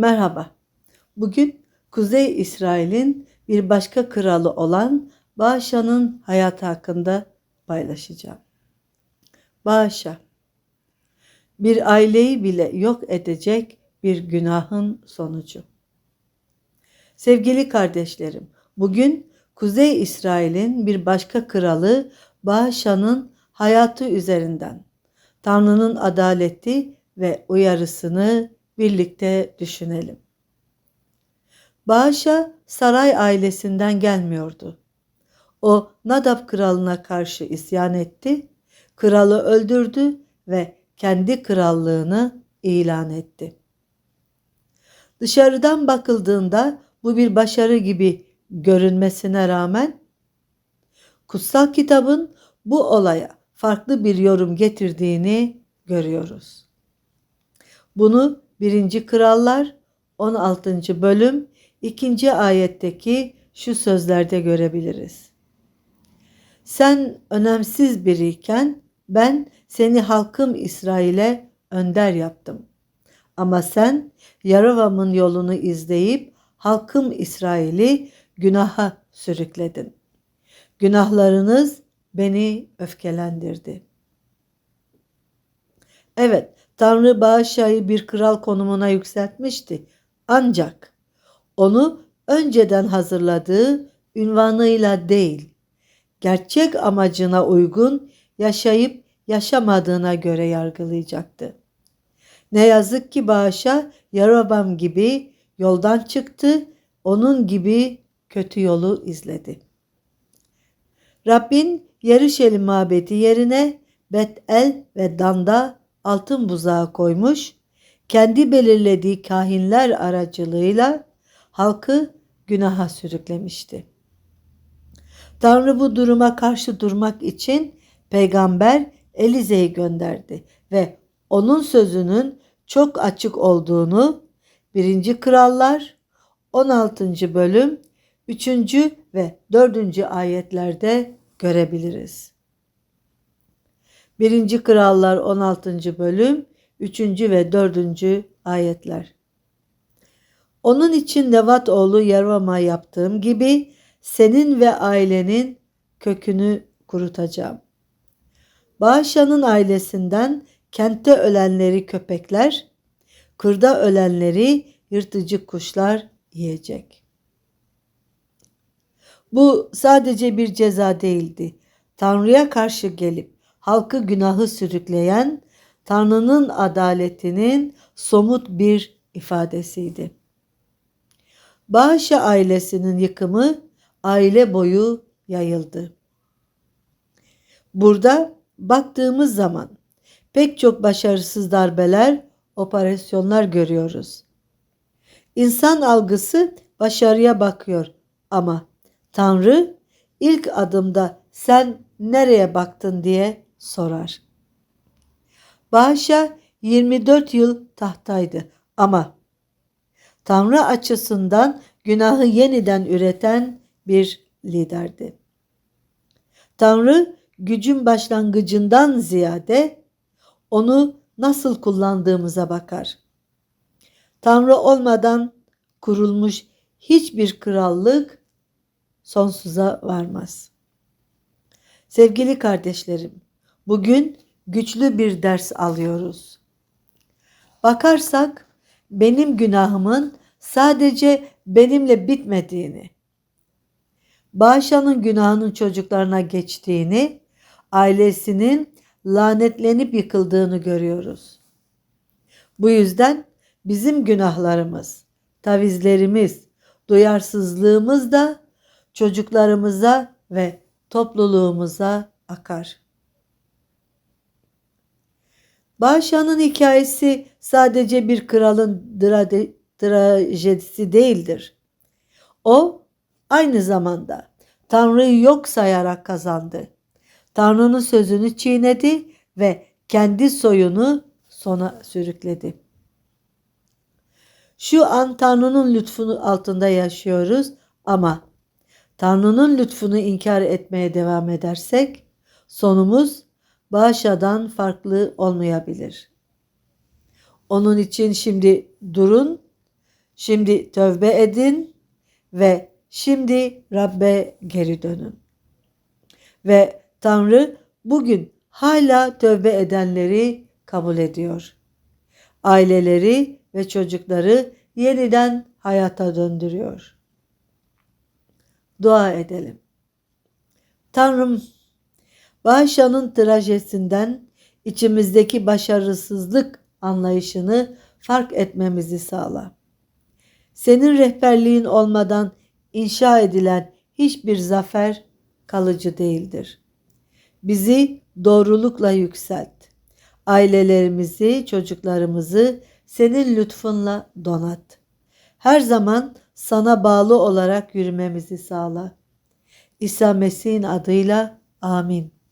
Merhaba. Bugün Kuzey İsrail'in bir başka kralı olan Başa'nın hayatı hakkında paylaşacağım. Başa bir aileyi bile yok edecek bir günahın sonucu. Sevgili kardeşlerim, bugün Kuzey İsrail'in bir başka kralı Başa'nın hayatı üzerinden Tanrı'nın adaleti ve uyarısını birlikte düşünelim. Bağışa saray ailesinden gelmiyordu. O Nadab kralına karşı isyan etti, kralı öldürdü ve kendi krallığını ilan etti. Dışarıdan bakıldığında bu bir başarı gibi görünmesine rağmen kutsal kitabın bu olaya farklı bir yorum getirdiğini görüyoruz. Bunu 1. Krallar 16. bölüm 2. ayetteki şu sözlerde görebiliriz. Sen önemsiz biriyken ben seni halkım İsrail'e önder yaptım. Ama sen Yaravam'ın yolunu izleyip halkım İsrail'i günaha sürükledin. Günahlarınız beni öfkelendirdi. Evet, Tanrı Bağışay'ı bir kral konumuna yükseltmişti. Ancak onu önceden hazırladığı ünvanıyla değil, gerçek amacına uygun yaşayıp yaşamadığına göre yargılayacaktı. Ne yazık ki Bağış'a Yarabam gibi yoldan çıktı, onun gibi kötü yolu izledi. Rabbin Yeruşalim mabedi yerine Bet-El ve Dan'da altın buzağı koymuş, kendi belirlediği kahinler aracılığıyla halkı günaha sürüklemişti. Tanrı bu duruma karşı durmak için peygamber Elize'yi gönderdi ve onun sözünün çok açık olduğunu 1. Krallar 16. bölüm 3. ve 4. ayetlerde görebiliriz. 1. Krallar 16. bölüm 3. ve 4. ayetler. Onun için Nevat oğlu Yervam'a yaptığım gibi senin ve ailenin kökünü kurutacağım. Bağışan'ın ailesinden kentte ölenleri köpekler, kırda ölenleri yırtıcı kuşlar yiyecek. Bu sadece bir ceza değildi. Tanrı'ya karşı gelip halkı günahı sürükleyen Tanrı'nın adaletinin somut bir ifadesiydi. Bağışa ailesinin yıkımı aile boyu yayıldı. Burada baktığımız zaman pek çok başarısız darbeler, operasyonlar görüyoruz. İnsan algısı başarıya bakıyor ama Tanrı ilk adımda sen nereye baktın diye sorar. Bağışa 24 yıl tahtaydı ama Tanrı açısından günahı yeniden üreten bir liderdi. Tanrı gücün başlangıcından ziyade onu nasıl kullandığımıza bakar. Tanrı olmadan kurulmuş hiçbir krallık sonsuza varmaz. Sevgili kardeşlerim, bugün güçlü bir ders alıyoruz. Bakarsak benim günahımın sadece benimle bitmediğini, Bağışan'ın günahının çocuklarına geçtiğini, ailesinin lanetlenip yıkıldığını görüyoruz. Bu yüzden bizim günahlarımız, tavizlerimiz, duyarsızlığımız da çocuklarımıza ve topluluğumuza akar. Bağışan'ın hikayesi sadece bir kralın trajedisi değildir. O aynı zamanda Tanrı'yı yok sayarak kazandı. Tanrı'nın sözünü çiğnedi ve kendi soyunu sona sürükledi. Şu an Tanrı'nın lütfunu altında yaşıyoruz ama Tanrı'nın lütfunu inkar etmeye devam edersek sonumuz Bağışa'dan farklı olmayabilir. Onun için şimdi durun Şimdi tövbe edin ve şimdi Rabbe geri dönün. Ve Tanrı bugün hala tövbe edenleri kabul ediyor. Aileleri ve çocukları yeniden hayata döndürüyor. Dua edelim. Tanrım, Bağışan'ın trajesinden içimizdeki başarısızlık anlayışını fark etmemizi sağla. Senin rehberliğin olmadan inşa edilen hiçbir zafer kalıcı değildir. Bizi doğrulukla yükselt. Ailelerimizi, çocuklarımızı senin lütfunla donat. Her zaman sana bağlı olarak yürümemizi sağla. İsa Mesih'in adıyla amin.